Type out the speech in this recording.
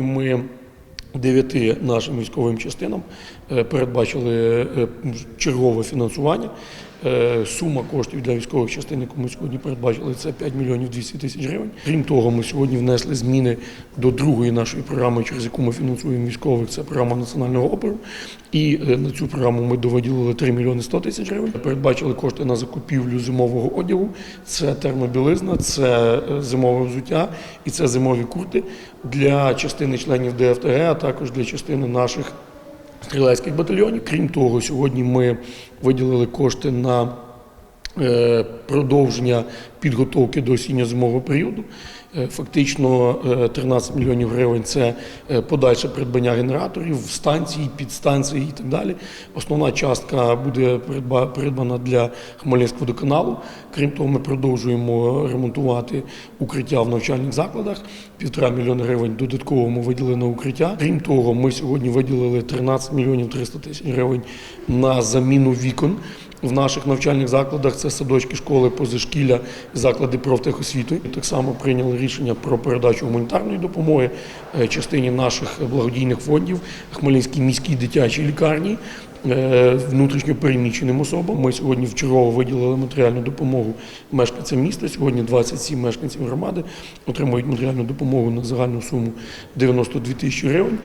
Ми дев'яти нашим військовим частинам е, передбачили е, чергове фінансування. Е, Сума коштів для військових частин, яку ми сьогодні передбачили, це 5 мільйонів 200 тисяч гривень. Крім того, ми сьогодні внесли зміни до другої нашої програми, через яку ми фінансуємо військових. Це програма національного опору. І е, на цю програму ми доводілили 3 мільйони 100 тисяч гривень. Передбачили кошти на закупівлю зимового одягу. Це термобілизна, це е, зимове взуття і це зимові курти для частини членів ДФТГ, а також для частини наших стрілецьких батальйонів. Крім того, сьогодні ми виділили кошти на продовження підготовки до осінньо-зимового періоду. Е, Фактично е, 13 мільйонів гривень це е, подальше придбання генераторів, станцій, підстанцій і так далі. Основна частка буде придбана для Хмельницького водоканалу. Крім того, ми продовжуємо ремонтувати укриття в навчальних закладах. Півтора мільйона гривень додатково ми виділили укриття. Крім того, ми сьогодні виділили 13 мільйонів 300 тисяч гривень на заміну вікон. В наших навчальних закладах це садочки, школи, позашкілля, заклади профтехосвіти. Так само прийняли рішення про передачу гуманітарної допомоги е, частині наших благодійних фондів Хмельницькій міській дитячій лікарні. е, Внутрішньо переміщеним особам ми сьогодні вчергово виділили матеріальну допомогу мешканцям міста. Сьогодні 27 мешканців громади отримують матеріальну допомогу на загальну суму 92 тисячі гривень.